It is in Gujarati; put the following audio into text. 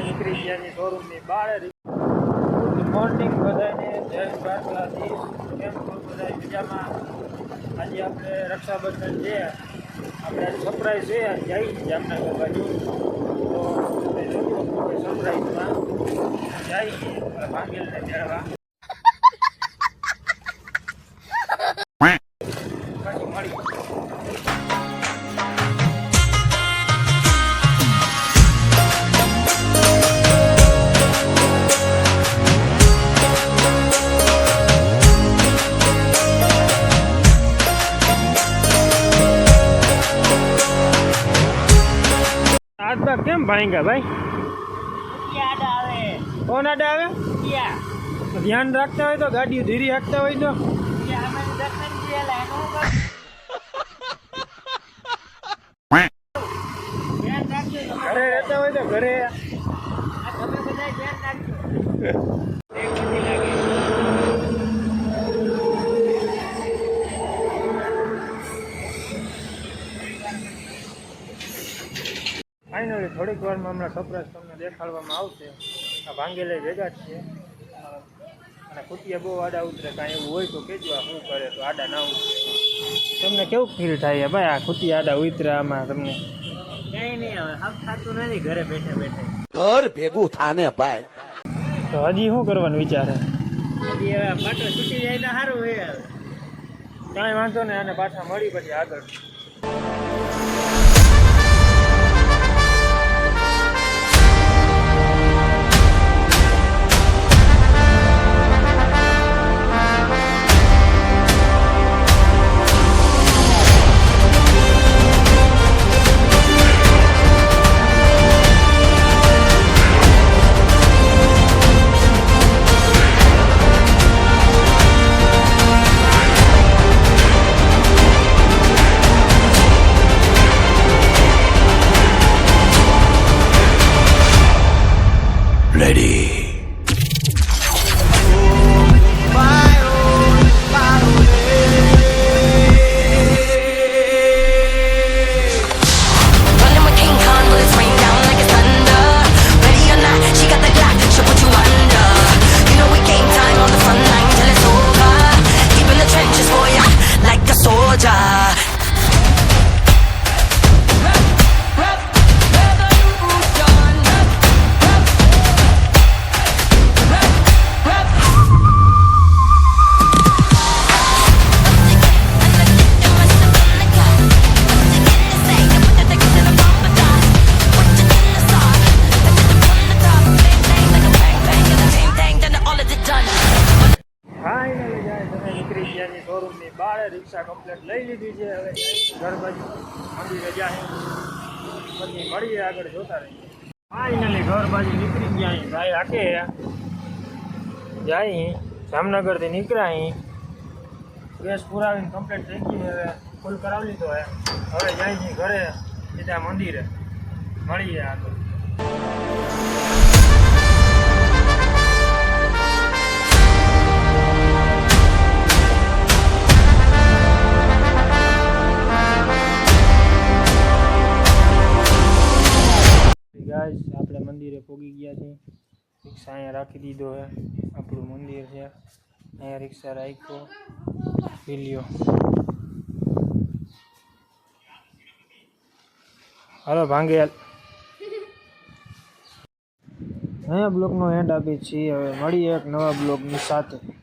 નીકળી ગયા છીએ શોરૂમની બહાર. ગુડ મોર્નિંગ બધાને. જય દ્વારકાધીશ. કેમ છો બધા? મજામાં? આજે આપણે રક્ષાબંધન છે. આપણે સપ્રાઈઝ છે. જઈ જામનગર બાજુ તો તમે જોજો સપ્રાઈઝમાં જઈ ભાગેલને મેળવા. તો કેમ ભાંગ્યા ભાઈ? કોણ આડા આવે? ધ્યાન રાખતા હોય તો ગાડીઓ ધીરી રાખતા હોય તો. ઘરે રહેતા હોય તો ઘરે. ફાઇનલી થોડીક વારમાં હમણાં સરપ્રાઈઝ તમને દેખાડવામાં આવશે. આ ભાંગેલે ભેગા જ છે. અને કુટિયા બહુ આડા ઉતરે કાંઈ એવું હોય તો કહેજો આ શું કરે તો આડા ના ઉતરે. તમને કેવું ફીલ થાય? ભાઈ આ કુટિયા આડા ઉતરે આમાં તમને? કઈ નહીં હવે હાફ થતું નથી ઘરે બેઠે બેઠે. ઘર ભેગું થાને ભાઈ. તો હજી શું કરવાનું વિચારે? હજી હવે પાટો છૂટી જાય તો સારું હોય હવે. કાંઈ વાંધો નહીં અને પાછા મળી પછી આગળ. Ready. શોરૂમની રિક્ષા કમ્પ્લેટ લઈ લીધી છે, હવે ઘર બાજુ મંદિરે જાય. પછી મળીએ આગળ જોતા રહીએ. ફાઇનલી ઘર બાજુ નીકળી ગયા ભાઈ હાકે જાય જામનગરથી નીકળ્યા ગેસ પુરાવીને કમ્પ્લીટ થઈ ગઈ, હવે ફૂલ કરાવી લીધો હે. હવે જાય છે ઘરે સીધા મંદિરે. મળીએ આગળ. મંદિરે ગયા છે. રિક્ષા અહીંયા રાખી દીધો છે. આપણું મંદિર છે. અહીંયા રિક્ષા રાખ્યો. પીલ્યો. હાલો, ભાંગેલ. અહીંયા બ્લોકનો એન્ડ આપીએ છીએ. હવે મળીએ એક નવા બ્લોગની સાથે.